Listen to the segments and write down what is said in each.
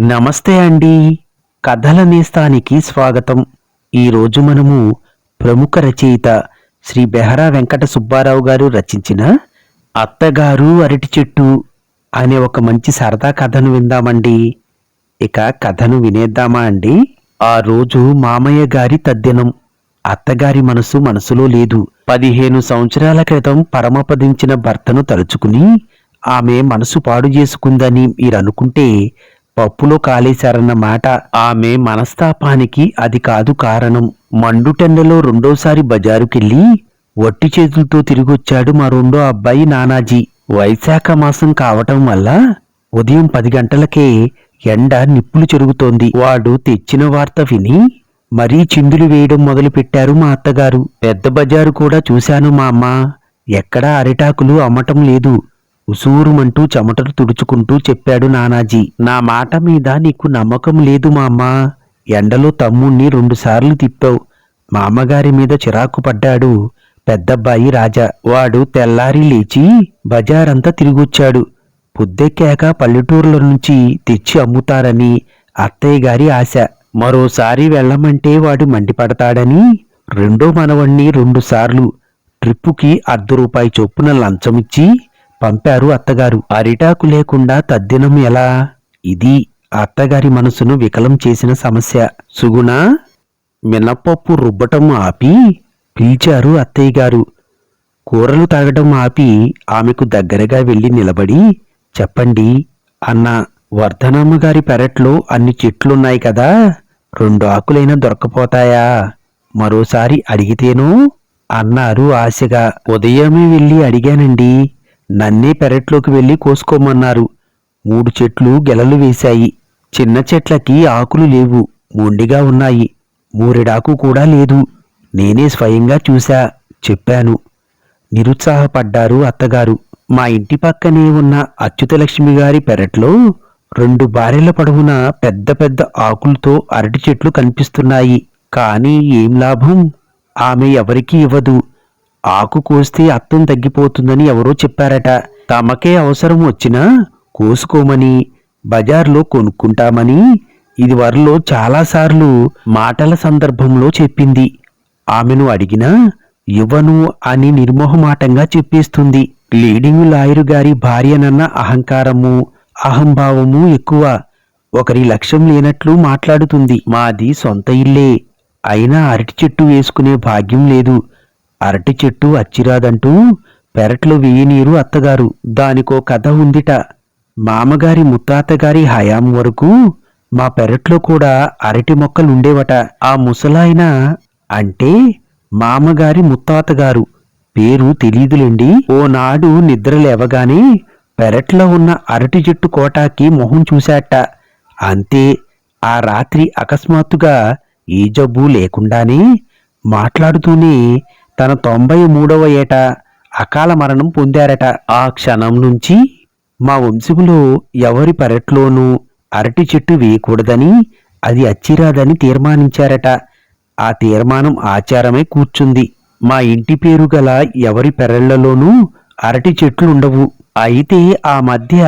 నమస్తే అండి. కథల నేస్తానికి స్వాగతం. ఈరోజు మనము ప్రముఖ రచయిత శ్రీ బెహరా వెంకట సుబ్బారావు గారు రచించిన అత్తగారు అరటి చెట్టు అనే ఒక మంచి సరదా కథను విందామండి. ఇక కథను వినేద్దామా అండి? ఆ రోజు మామయ్య గారి తద్దినం. అత్తగారి మనసు మనసులో లేదు. పదిహేను సంవత్సరాల క్రితం పరమపదించిన భర్తను తలుచుకుని ఆమె మనసు పాడు చేసుకుందని మీరనుకుంటే పప్పులో కాలేశారన్న మాట ఆమె మనస్తాపానికి అది కాదు కారణం. మండుటెండలో రెండోసారి బజారుకెళ్ళి వట్టి చేతులతో తిరిగొచ్చాడు మా రెండో అబ్బాయి నానాజీ. వైశాఖ మాసం కావటం వల్ల ఉదయం పది గంటలకే ఎండ నిప్పులు చెరుగుతోంది. వాడు తెచ్చిన వార్త విని మరీ చిందులు వేయడం మొదలుపెట్టారు మా అత్తగారు. పెద్ద బజారు కూడా చూశాను మా అమ్మ ఎక్కడా అరిటాకులు అమ్మటం లేదు. ఉసూరుమంటూ చెమటలు తుడుచుకుంటూ చెప్పాడు నానాజీ. నా మాట మీద నీకు నమ్మకం లేదు మామా. ఎండలో తమ్ముణ్ణి రెండుసార్లు తిప్పావు. మా అమ్మగారి మీద చిరాకు పడ్డాడు పెద్దబ్బాయి రాజా. వాడు తెల్లారి లేచి బజారంతా తిరిగొచ్చాడు. పొద్దెక్కాక పల్లెటూరుల నుంచి తెచ్చి అమ్ముతారని అత్తయ్య గారి ఆశ. మరోసారి వెళ్ళమంటే వాడు మండిపడతాడని రెండో మనవణ్ణి రెండుసార్లు ట్రిప్పుకి అర్ధ రూపాయి చొప్పున లంచమిచ్చి పంపారు అత్తగారు. అరిటాకు లేకుండా తద్దినం ఎలా? ఇది అత్తగారి మనసును వికలం చేసిన సమస్య. సుగుణ మినపప్పు రుబ్బటం ఆపి పిలిచారు అత్తయ్య గారు కూరలు తాగడం ఆపి ఆమెకు దగ్గరగా వెళ్ళి నిలబడి చెప్పండి అన్న వర్ధనమ్మ గారి పెరట్లో అన్ని చెట్లున్నాయి కదా రెండు ఆకులైనా దొరకపోతాయా? మరోసారి అడిగితేనో? అన్నారు ఆశగా. ఉదయమే వెళ్ళి అడిగానండి. నన్నే పెరట్లోకి వెళ్ళి కోసుకోమన్నారు. మూడు చెట్లు గెలలు వేశాయి. చిన్న చెట్లకి ఆకులు లేవు. మొండిగా ఉన్నాయి. మూరెడాకు కూడా లేదు. నేనే స్వయంగా చూశా చెప్పాను. నిరుత్సాహపడ్డారు అత్తగారు. మా ఇంటి పక్కనే ఉన్న అచ్యుతలక్ష్మి గారి పెరట్లో రెండు బారెల పొడవున పెద్ద పెద్ద ఆకులతో అరటి చెట్లు కనిపిస్తున్నాయి. కానీ ఏం లాభం? ఆమె ఎవరికీ ఇవ్వదు. ఆకు కోస్తే అత్తం తగ్గిపోతుందని ఎవరో చెప్పారట. తమకే అవసరం వచ్చినా కోసుకోమని బజార్లో కొనుక్కుంటామని ఇది వరలో చాలాసార్లు మాటల సందర్భంలో చెప్పింది. ఆమెను అడిగినా ఇవ్వను అని నిర్మోహమాటంగా చెప్పేస్తుంది. లీడింగ్ లాయరు గారి భార్యనన్న అహంకారము అహంభావము ఎక్కువ. ఒకరి లక్ష్యం లేనట్లు మాట్లాడుతుంది. మాది సొంత ఇల్లే. అయినా అరటి చెట్టు వేసుకునే భాగ్యం లేదు. అరటి చెట్టు అచ్చిరాదంటూ పెరట్లో వేయనీరు అత్తగారు. దానికో కథ ఉందిట. మామగారి ముత్తాతగారి హయాం వరకు మా పెరట్లో కూడా అరటి మొక్కలుండేవట. ఆ ముసలాయన అంటే మామగారి ముత్తాతగారు. పేరు తెలీదులేండి. ఓనాడు నిద్ర లేవగానే పెరట్లో ఉన్న అరటి చెట్టు కోటాకి మొహం చూశాట. అంతే ఆ రాత్రి అకస్మాత్తుగా ఏ జబ్బు లేకుండానే మాట్లాడుతూనే తన తొంభై మూడవ ఏట అకాల మరణం పొందారట. ఆ క్షణం నుంచి మా వంశంలో ఎవరి పెరట్లోనూ అరటి చెట్టు వేయకూడదని అది అచ్చిరాదని తీర్మానించారట. ఆ తీర్మానం ఆచారమే కూర్చుంది. మా ఇంటి పేరు గల ఎవరి పెరళ్ళలోనూ అరటి చెట్లు ఉండవు అయితే ఆ మధ్య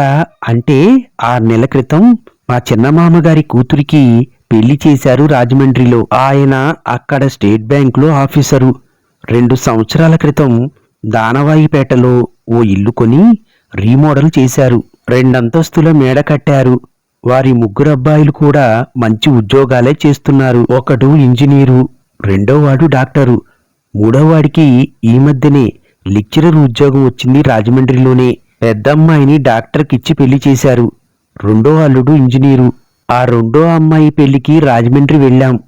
అంటే ఆ నెల క్రితం మా చిన్నమామగారి కూతురికి పెళ్ళి చేశారు రాజమండ్రిలో. ఆయన అక్కడ స్టేట్ బ్యాంకులో ఆఫీసరు. రెండు సంవత్సరాల క్రితం దానవాయిపేటలో ఓ ఇల్లు కొని రీమోడల్ చేశారు. రెండంతస్తుల మేడ కట్టారు. వారి ముగ్గురు అబ్బాయిలు కూడా మంచి ఉద్యోగాలే చేస్తున్నారు. ఒకడు ఇంజనీరు రెండోవాడు డాక్టరు. మూడోవాడికి ఈ మధ్యనే లెక్చరర్ ఉద్యోగం వచ్చింది రాజమండ్రిలోనే. పెద్దమ్మాయిని డాక్టర్కిచ్చి పెళ్ళి చేశారు. రెండో అల్లుడు ఇంజనీరు. ఆ రెండో అమ్మాయి పెళ్ళికి రాజమండ్రి వెళ్ళాం.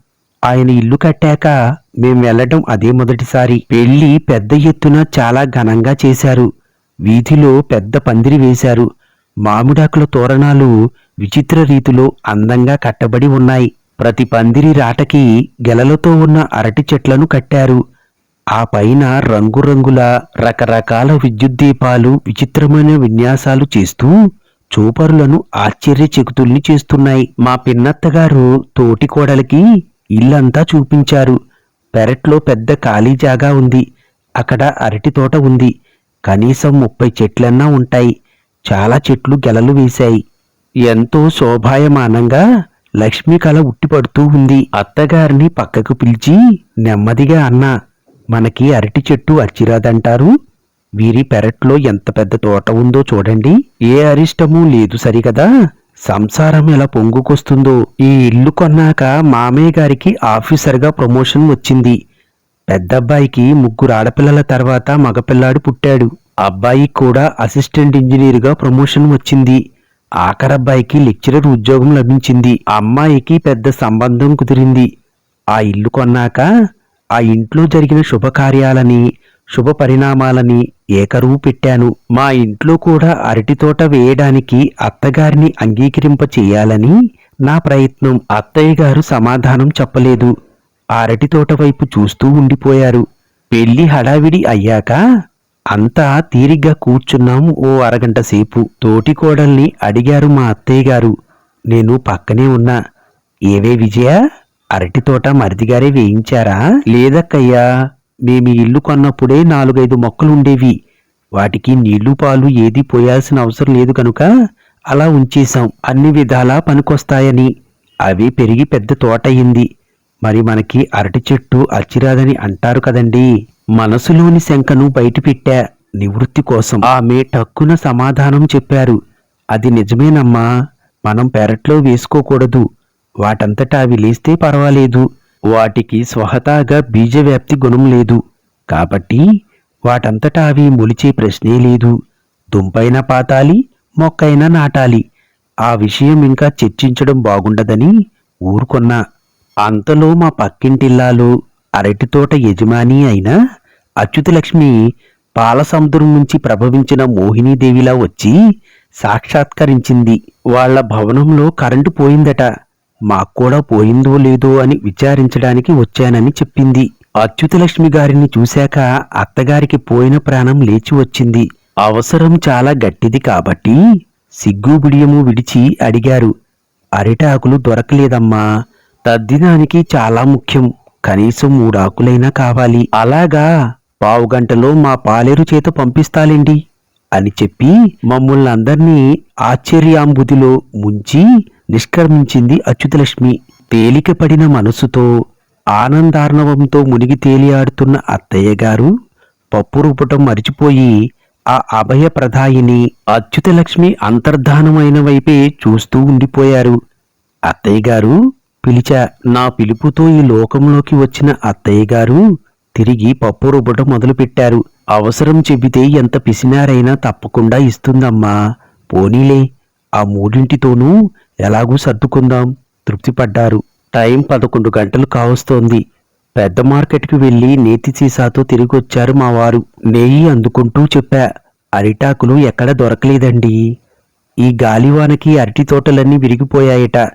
ఆయన ఇల్లు కట్టాక మేం వెళ్ళటం అదే మొదటిసారి. పెళ్ళి పెద్ద ఎత్తున చాలా ఘనంగా చేశారు. వీధిలో పెద్ద పందిరి వేశారు. మామిడాకుల తోరణాలు విచిత్ర రీతిలో అందంగా కట్టబడి ఉన్నాయి. ప్రతి పందిరి రాటకి గెలలతో ఉన్న అరటి చెట్లను కట్టారు. ఆ పైన రంగురంగుల రకరకాల విద్యుత్ దీపాలు విచిత్రమైన విన్యాసాలు చేస్తూ చూపరులను ఆశ్చర్యచకుతుల్ని చేస్తున్నాయి. మా పిన్నత్తగారు తోటికోడలికి ఇల్లంతా చూపించారు. పెరట్లో పెద్ద ఖాళీ జాగా ఉంది. అక్కడ అరటి తోట ఉంది. కనీసం ముప్పై చెట్లన్నా ఉంటాయి. చాలా చెట్లు గెలలు వేశాయి. ఎంతో శోభాయమానంగా లక్ష్మి కళ ఉట్టిపడుతూ ఉంది. అత్తగారిని పక్కకు పిలిచి నెమ్మదిగా అన్నా మనకి అరటి చెట్టు అచ్చిరాదంటారు వీరి పెరట్లో ఎంత పెద్ద తోట ఉందో చూడండి. ఏ అరిష్టమూ లేదు సరిగదా? సంసారం ఎలా పొంగుకొస్తుందో ఈ ఇల్లు కొన్నాక మామయ్య గారికి ఆఫీసర్గా ప్రమోషన్ వచ్చింది. పెద్దబ్బాయికి ముగ్గురు ఆడపిల్లల తర్వాత మగపిల్లాడు పుట్టాడు. అబ్బాయికి కూడా అసిస్టెంట్ ఇంజనీర్గా ప్రమోషన్ వచ్చింది. ఆఖరబ్బాయికి లెక్చరర్ ఉద్యోగం లభించింది. అమ్మాయికి పెద్ద సంబంధం కుదిరింది. ఆ ఇల్లు కొన్నాక ఆ ఇంట్లో జరిగిన శుభకార్యాలని శుభ పరిణామాలని ఏకరువు పెట్టాను మా ఇంట్లో కూడా అరటి తోట వేయడానికి అత్తగారిని అంగీకరింప చేయాలని నా ప్రయత్నం. అత్తయ్య గారు సమాధానం చెప్పలేదు. ఆ అరటి తోట వైపు చూస్తూ ఉండిపోయారు. పెళ్ళి హడావిడి అయ్యాక అంతా తీరిగ్గా కూర్చున్నాం ఓ అరగంట సేపు. తోటి కోడల్ని అడిగారు మా అత్తయ్య గారు. నేను పక్కనే ఉన్నా. ఏవే విజయ అరటి తోట మరిదిగారే వేయించారా? లేదక్కయ్యా. మేము ఇల్లు కొన్నప్పుడే నాలుగైదు మొక్కలు ఉండేవి వాటికి నీళ్ళు పాలు ఏదీ పోయాల్సిన అవసరం లేదు కనుక అలా ఉంచేశాం. అన్ని విధాలా పనికొస్తాయని. అవి పెరిగి పెద్ద తోటయింది. మరి మనకి అరటి చెట్టు అచ్చిరాదని అంటారు కదండి. మనసులోని శంకను బయటపెట్టా నివృత్తి కోసం. ఆమె టక్కున సమాధానం చెప్పారు. అది నిజమేనమ్మా. మనం పెరట్లో వేసుకోకూడదు. వాటంతటా అవి లేస్తే పర్వాలేదు. వాటికి స్వహతాగా బీజవ్యాప్తి గుణం లేదు. కాబట్టి వాటంతటా అవి మొలిచే ప్రశ్నే లేదు. దుంపైన పాతాలి మొక్కైనా నాటాలి. ఆ విషయం ఇంకా చర్చించడం బాగుండదని ఊరుకున్నా. అంతలో మా పక్కింటిల్లాలు అరటి తోట యజమాని అయిన అచ్యుతలక్ష్మి పాలసముద్రం నుంచి ప్రభవించిన మోహినీదేవిలా వచ్చి సాక్షాత్కరించింది. వాళ్ళ భవనంలో కరెంటు పోయిందట. మాకు కూడా పోయిందో లేదో అని విచారించడానికి వచ్చానని చెప్పింది. అచ్యుతలక్ష్మి గారిని చూశాక అత్తగారికి పోయిన ప్రాణం లేచి వచ్చింది. అవసరం చాలా గట్టిది కాబట్టి సిగ్గు బిడియము విడిచి అడిగారు. అరిటాకులు దొరకలేదమ్మా. తద్దినానికి చాలా ముఖ్యం. కనీసం మూడాకులైనా కావాలి. అలాగా పావుగంటలో మా పాలేరు చేత పంపిస్తాలేండి? అని చెప్పి మమ్మల్ని అందర్నీ ఆశ్చర్యాంబుదిలో ముంచి నిష్క్రమించింది అచ్యుతలక్ష్మి. తేలికపడిన మనసుతో ఆనందార్ణవంతో మునిగి తేలియాడుతున్న అత్తయ్య గారు పప్పు రుబ్బటం మరిచిపోయి ఆ అభయప్రదాయిని అచ్యుతలక్ష్మి అంతర్ధానమైన వైపే చూస్తూ ఉండిపోయారు. అత్తయ్య గారు పిలిచా నా పిలుపుతో ఈ లోకంలోకి వచ్చిన అత్తయ్య గారు తిరిగి పప్పు రుబ్బటం మొదలుపెట్టారు. అవసరం చెబితే ఎంత పిసినారైనా తప్పకుండా ఇస్తుందమ్మా. పోనీలే. ఆ మూడింటితోనూ ఎలాగూ సర్దుకుందాం. తృప్తిపడ్డారు. టైం పదకొండు గంటలు కావస్తోంది. పెద్ద మార్కెట్కి వెళ్ళి నేతి సీసాతో తిరిగొచ్చారు మా వారు నెయ్యి అందుకుంటూ చెప్పా. అరిటాకులు ఎక్కడ దొరకలేదండి. ఈ గాలివానకి అరటి తోటలన్నీ విరిగిపోయాయట.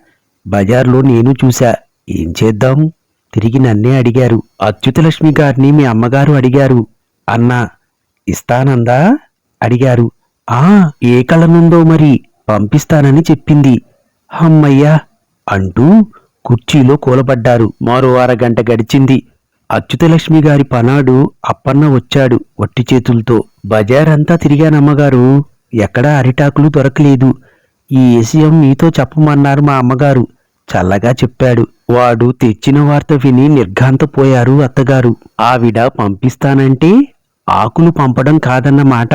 బజార్లో నేను చూశా. ఏం చేద్దాం? తిరిగి నన్నే అడిగారు. అచ్యుతలక్ష్మి గారిని మీ అమ్మగారు అడిగారు. అన్నా ఇస్తానందా? అడిగారు. ఆ ఏ కళనుందో మరి. పంపిస్తానని చెప్పింది. హమ్మయ్యా అంటూ కుర్చీలో కూలబడ్డారు. మరో అరగంట గడిచింది. అచ్యుతలక్ష్మి గారి పనాడు అప్పన్న వచ్చాడు వట్టి చేతులతో. బజారంతా తిరిగానమ్మగారు ఎక్కడా అరిటాకులు దొరకలేదు. ఈ విషయం మీతో చెప్పమన్నారు మా అమ్మగారు. చల్లగా చెప్పాడు. వాడు తెచ్చిన వార్త విని నిర్ఘాంతపోయారు అత్తగారు. ఆవిడ పంపిస్తానంటే ఆకులు పంపడం కాదన్నమాట.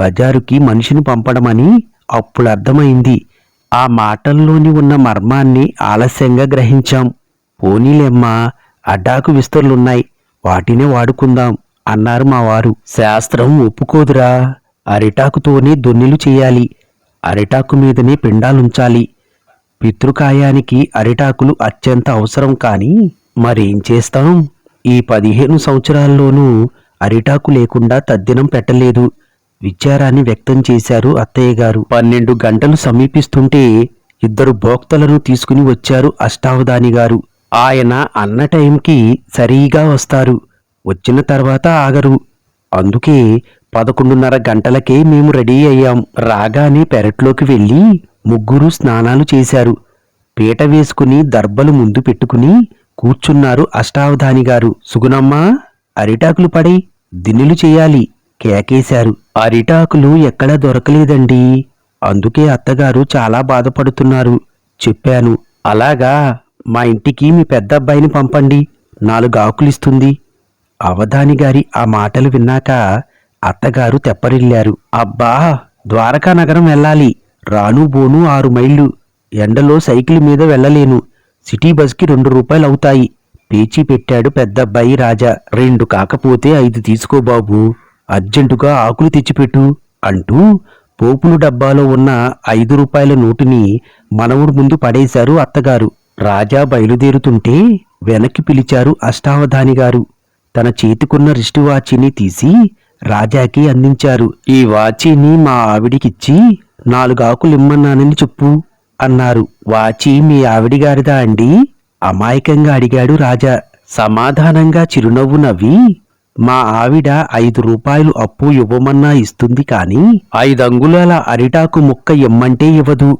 బజారుకి మనిషిని పంపడమని అప్పుడు అర్థమైంది ఆ మాటల్లోని ఉన్న మర్మాన్ని ఆలస్యంగా గ్రహించాం. పోనీలేమ్మా అడ్డాకు విస్తరులున్నాయి వాటినే వాడుకుందాం అన్నారు మా వారు శాస్త్రం ఒప్పుకోదురా అరిటాకుతోనే దొన్నెలు చేయాలి అరిటాకు మీదనే పిండాలుంచాలి. పితృకాయానికి అరిటాకులు అత్యంత అవసరం కాని మరేం చేస్తాం? ఈ పదిహేను సంవత్సరాల్లోనూ అరిటాకు లేకుండా తద్దినం పెట్టలేదు. విచారాన్ని వ్యక్తం చేశారు అత్తయ్య గారు. పన్నెండు గంటలు సమీపిస్తుంటే ఇద్దరు భోక్తలను తీసుకుని వచ్చారు అష్టావధాని గారు. ఆయన అన్న టైంకి సరిగా వస్తారు. వచ్చిన తర్వాత ఆగరు. అందుకే పదకొండున్నర గంటలకే మేము రెడీ అయ్యాం. రాగానే పెరట్లోకి వెళ్ళి ముగ్గురు స్నానాలు చేశారు. పీట వేసుకుని దర్బలు ముందు పెట్టుకుని కూర్చున్నారు అష్టావధాని గారు. సుగుణమ్మా అరిటాకులు పడి దిన్నులు చేయాలి. కేకేశారు. అరిటాకులు ఎక్కడా దొరకలేదండి. అందుకే అత్తగారు చాలా బాధపడుతున్నారు. చెప్పాను. అలాగా మా ఇంటికి మీ పెద్ద అబ్బాయిని పంపండి. నాలుగు ఆకులిస్తుంది. అవధాని గారి ఆ మాటలు విన్నాక అత్తగారు తెప్పరిల్లారు. అబ్బా ద్వారకా నగరం వెళ్ళాలి. రాను బోను ఆరు మైళ్ళు. ఎండలో సైకిల్ మీద వెళ్ళలేను. సిటీ బస్కి రెండు రూపాయలు అవుతాయి. పేచీ పెట్టాడు పెద్దబ్బాయి రాజా. రెండు కాకపోతే ఐదు తీసుకో బాబు. అర్జెంటుగా ఆకులు తెచ్చిపెట్టు అంటూ పోపులు డబ్బాలో ఉన్న ఐదు రూపాయల నోటుని మనవుడు ముందు పడేశారు అత్తగారు. రాజా బయలుదేరుతుంటే వెనక్కి పిలిచారు అష్టావధాని గారు. తన చేతికున్న రిస్టు వాచిని తీసి రాజాకి అందించారు. ఈ వాచీని మా ఆవిడికిచ్చి నాలుగాకులిమ్మన్నానని ఇమ్మన్నానని చెప్పు అన్నారు. వాచి మీ ఆవిడిగారిదా అండి? అమాయకంగా అడిగాడు రాజా. సమాధానంగా చిరునవ్వు నవ్వి మా ఆవిడ ఐదు రూపాయలు అప్పు ఇవ్వమన్నా ఇస్తుంది కాని ఐదు అరిటాకు ముక్క ఇమ్మంటే ఇవ్వదు.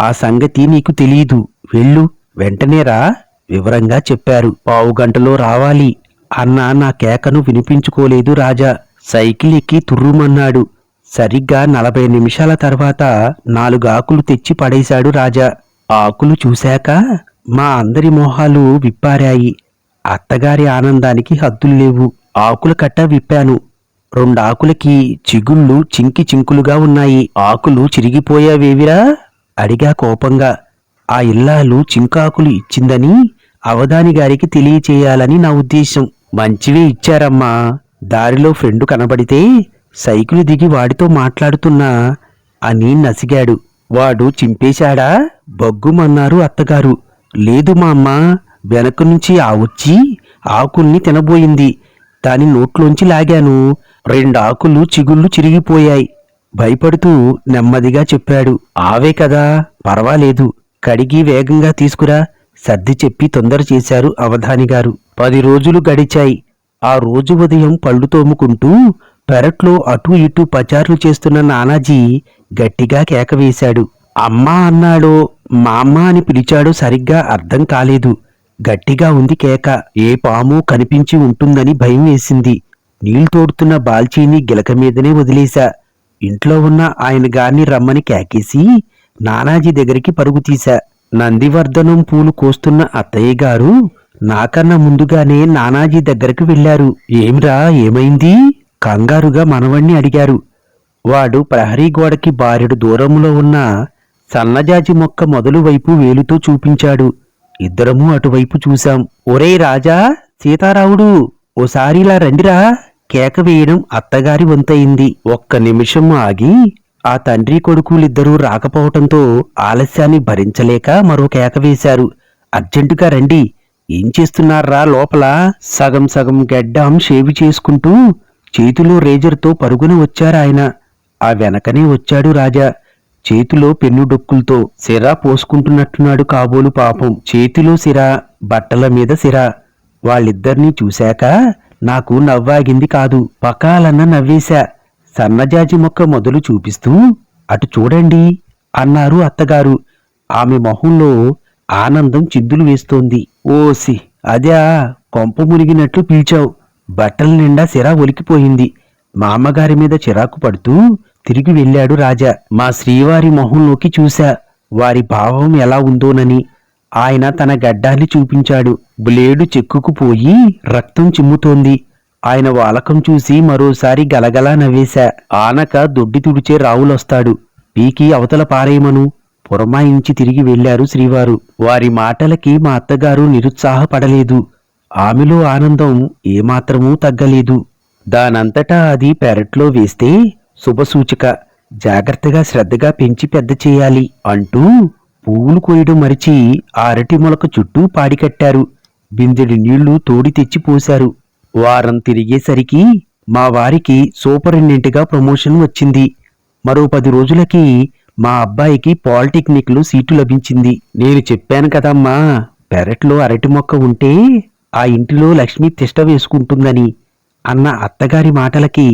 ఆ సంగతి నీకు తెలీదు. వెళ్ళు వెంటనేరా వివరంగా చెప్పారు. పావు గంటలో రావాలి. అన్న నా కేకను వినిపించుకోలేదు రాజా. సైకిల్ ఎక్కి తుర్రుమన్నాడు. సరిగ్గా నలభై నిమిషాల తర్వాత నాలుగు ఆకులు తెచ్చి పడేశాడు రాజా. ఆకులు చూశాక మా అందరి మొహాలు విప్పారాయి. అత్తగారి ఆనందానికి హద్దులు లేవు. ఆకుల కట్ట విప్పాను. రెండాకులకి చిగుళ్ళు చింకి చింకులుగా ఉన్నాయి. ఆకులు చిరిగిపోయావేవిరా? అడిగా కోపంగా. ఆ ఇల్లాలు చింకాకులు ఇచ్చిందని అవధాని గారికి తెలియచేయాలని నా ఉద్దేశం. మంచివే ఇచ్చారమ్మా. దారిలో ఫ్రెండు కనబడితే సైకిలు దిగి వాడితో మాట్లాడుతున్నా అని నసిగాడు. వాడు చింపేశాడా? బొగ్గుమన్నారు అత్తగారు. లేదు మా అమ్మ వెనక నుంచి ఆ వచ్చి ఆకుల్ని తినబోయింది. దాని నోట్లోంచి లాగాను. రెండు ఆకులు చిగుళ్ళు చిరిగిపోయాయి. భయపడుతూ నెమ్మదిగా చెప్పాడు ఆవే కదా పర్వాలేదు. కడిగి వేగంగా తీసుకురా సర్ది చెప్పి తొందర చేశారు అవధాని గారు. పది రోజులు గడిచాయి. ఆ రోజు ఉదయం పళ్ళు తోముకుంటూ పెరట్లో అటూ ఇటూ పచార్లు చేస్తున్న నానాజీ గట్టిగా కేక వేశాడు. అమ్మా అన్నాడో మా అమ్మ అని పిలిచాడో సరిగ్గా అర్థం కాలేదు. గట్టిగా ఉంది కేక. ఏ పాము కనిపించి ఉంటుందని భయం వేసింది. నీళ్ళు తోడుతున్న బాల్చీని గిలక మీదనే వదిలేశా. ఇంట్లో ఉన్న ఆయన గారిని రమ్మని కేకేసి నానాజీ దగ్గరికి పరుగు తీశా. నందివర్ధనం పూలు కోస్తున్న అత్తయ్య గారు నాకన్నా ముందుగానే నానాజీ దగ్గరకు వెళ్ళారు ఏమిరా ఏమైంది? కంగారుగా మనవణ్ణి అడిగారు. వాడు ప్రహరీ గోడకి బారెడు దూరంలో ఉన్న సన్నజాజి మొక్క మొదలు వైపు వేలుతో చూపించాడు. ఇద్దరము అటువైపు చూశాం. ఒరేయ్ రాజా సీతారావుడు ఓసారిలా రండిరా. కేక వేయడం అత్తగారి వంతయింది. ఒక్క నిమిషం ఆగి ఆ తండ్రి కొడుకులిద్దరూ రాకపోవటంతో ఆలస్యాన్ని భరించలేక మరో కేక వేశారు. అర్జెంటుగా రండి. ఏం చేస్తున్నారా లోపల? సగం సగం గెడ్డాం షేవి చేసుకుంటూ చేతిలో రేజర్తో పరుగున వచ్చారాయన. ఆ వెనకనే వచ్చాడు రాజా. చేతిలో పెన్ను డొక్కులతో సిరా పోసుకుంటున్నట్టున్నాడు కాబోలు పాపం. చేతిలో సిరా బట్టల మీద సిరా. వాళ్ళిద్దరినీ చూశాక నాకు నవ్వాగింది కాదు పకాలన్న నవ్వేశా. సన్నజాజి మొక్క మొదలు చూపిస్తూ అటు చూడండి అన్నారు అత్తగారు. ఆమె మొహంలో ఆనందం చిద్దులు వేస్తోంది. ఓసి అదే కొంప మునిగినట్లు పీల్చావు. బట్టల నిండా సిరా ఒలికిపోయింది. మా అమ్మగారి మీద చిరాకు పడుతూ తిరిగి వెళ్ళాడు రాజా. మా శ్రీవారి మొహంలోకి చూశా. వారి భావం ఎలా ఉందోనని. ఆయన తన గడ్డాలి చూపించాడు. బ్లేడు చెక్కుకుపోయి రక్తం చిమ్ముతోంది. ఆయన వాలకం చూసి మరోసారి గలగలా నవ్వేశా. ఆనక దొడ్డి తుడిచే రావులొస్తాడు. పీకి అవతల పారేయమను. పురమాయించి తిరిగి వెళ్ళారు శ్రీవారు. వారి మాటలకి మా అత్తగారు నిరుత్సాహపడలేదు. ఆమెలో ఆనందం ఏమాత్రమూ తగ్గలేదు. దానంతటా అది పెరట్లో వేస్తే శుభసూచిక జాగ్రత్తగా శ్రద్ధగా పెంచి పెద్ద చేయాలి అంటూ పువ్వులు కోయడం మరిచి ఆ అరటి మొలక చుట్టూ పాడికట్టారు బిందెడి నీళ్ళు తోడి తెచ్చి పోశారు. వారం తిరిగేసరికి మా వారికి సూపరింటెండెంట్గా ప్రమోషన్ వచ్చింది. మరో పది రోజులకి మా అబ్బాయికి పాలిటెక్నిక్లో సీటు లభించింది. నేను చెప్పాను కదమ్మా పెరట్లో అరటి మొక్క ఉంటే ఆ ఇంటిలో లక్ష్మి తిష్ట వేసుకుంటుందని అన్న అత్తగారి మాటలకి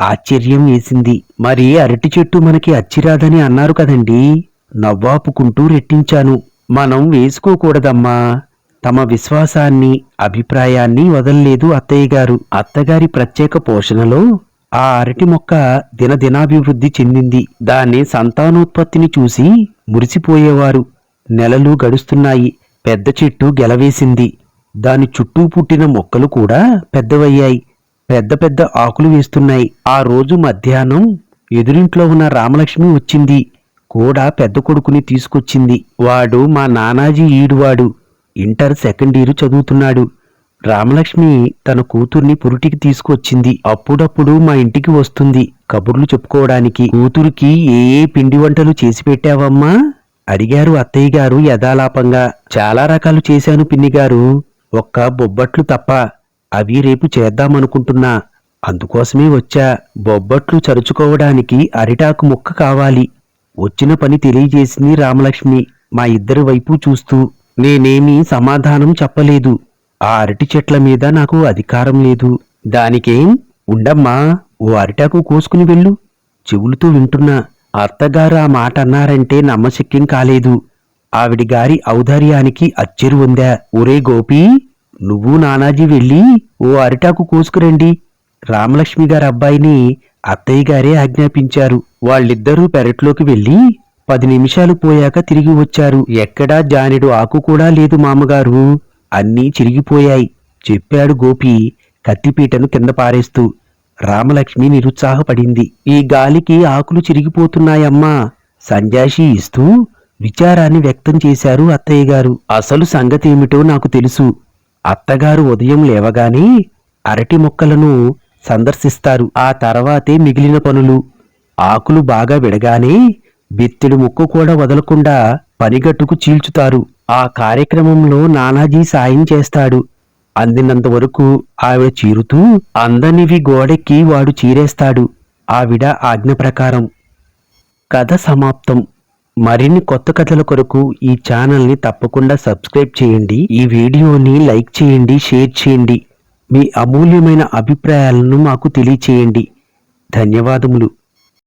ఆశ్చర్యం వేసింది. మరి అరటి చెట్టు మనకి అచ్చిరాదని అన్నారు కదండి. నవ్వాపుకుంటూ రెట్టించాను. మనం వేసుకోకూడదమ్మా. తమ విశ్వాసాన్ని అభిప్రాయాన్ని వదల్లేదు అత్తయ్య గారు అత్తగారి ప్రత్యేక పోషణలో ఆ అరటి మొక్క దినదినాభివృద్ధి చెందింది. దాని సంతానోత్పత్తిని చూసి మురిసిపోయేవారు. నెలలు గడుస్తున్నాయి. పెద్ద చెట్టు గెలవేసింది. దాని చుట్టూ పుట్టిన మొక్కలు కూడా పెద్దవయ్యాయి. పెద్ద పెద్ద ఆకులు వేస్తున్నాయి. ఆ రోజు మధ్యాహ్నం ఎదురింట్లో ఉన్న రామలక్ష్మి వచ్చింది. కూడా పెద్ద కొడుకుని తీసుకొచ్చింది. వాడు మా నానాజీ ఈడువాడు. ఇంటర్ సెకండ్ ఇయర్ చదువుతున్నాడు. రామలక్ష్మి తన కూతుర్ని పురిటికి తీసుకొచ్చింది. అప్పుడప్పుడు మా ఇంటికి వస్తుంది. కబుర్లు చెప్పుకోవడానికి. కూతురికి ఏ ఏ పిండి వంటలు చేసి పెట్టావమ్మా? అడిగారు అత్తయ్య గారు యథాలాపంగా. చాలా రకాలు చేశాను పిన్ని గారు. ఒక్క బొబ్బట్లు తప్ప అవి రేపు చేద్దామనుకుంటున్నా. అందుకోసమే వచ్చా. బొబ్బట్లు చరుచుకోవడానికి అరిటాకు ముక్క కావాలి. వచ్చిన పని తెలియజేసింది రామలక్ష్మి. మా ఇద్దరి వైపు చూస్తూ నేనేమీ సమాధానం చెప్పలేదు. ఆ అరటి చెట్ల మీద నాకు అధికారం లేదు. దానికేం? ఉండమ్మా ఓ అరిటాకు కోసుకుని వెళ్ళు. చెవులతో వింటున్నా. అత్తగారు ఆ మాట అన్నారంటే నమ్మశక్యం కాలేదు. ఆవిడి గారి ఔదార్యానికి అచ్చెరు ఉందా ఒరే గోపి! నువ్వు నానాజీ వెళ్ళి ఓ అరిటాకు కోసుకురండి. రామలక్ష్మి గారి అబ్బాయిని అత్తయ్య గారే ఆజ్ఞాపించారు. వాళ్ళిద్దరూ పెరట్లోకి వెళ్ళి పది నిమిషాలు పోయాక తిరిగి వచ్చారు. ఎక్కడా జానెడు ఆకు కూడా లేదు మామగారు. అన్నీ చిరిగిపోయాయి. చెప్పాడు గోపి కత్తిపీటను కింద పారేస్తూ. రామలక్ష్మి నిరుత్సాహపడింది. ఈ గాలికి ఆకులు చిరిగిపోతున్నాయమ్మా. సంజాషి ఇస్తూ విచారాన్ని వ్యక్తం చేశారు అత్తయ్య గారు. అసలు సంగతేమిటో నాకు తెలుసు. అత్తగారు ఉదయం లేవగానే అరటి మొక్కలను సందర్శిస్తారు. ఆ తర్వాతే మిగిలిన పనులు. ఆకులు బాగా విడగానే బెత్తెడు ముక్కు కూడా వదలకుండా పనిగట్టుకు చీల్చుతారు. ఆ కార్యక్రమంలో నానాజీ సాయం చేస్తాడు. అందినంత వరకు ఆవిడ చీరుతూ అందనివి గోడెక్కి వాడు చీరేస్తాడు. ఆవిడ ఆజ్ఞ ప్రకారం. కథ సమాప్తం. మరిన్ని కొత్త కథల కొరకు ఈ ఛానల్ని తప్పకుండా సబ్స్క్రైబ్ చేయండి. ఈ వీడియోని లైక్ చేయండి షేర్ చేయండి. మీ అమూల్యమైన అభిప్రాయాలను మాకు తెలియచేయండి. ధన్యవాదములు.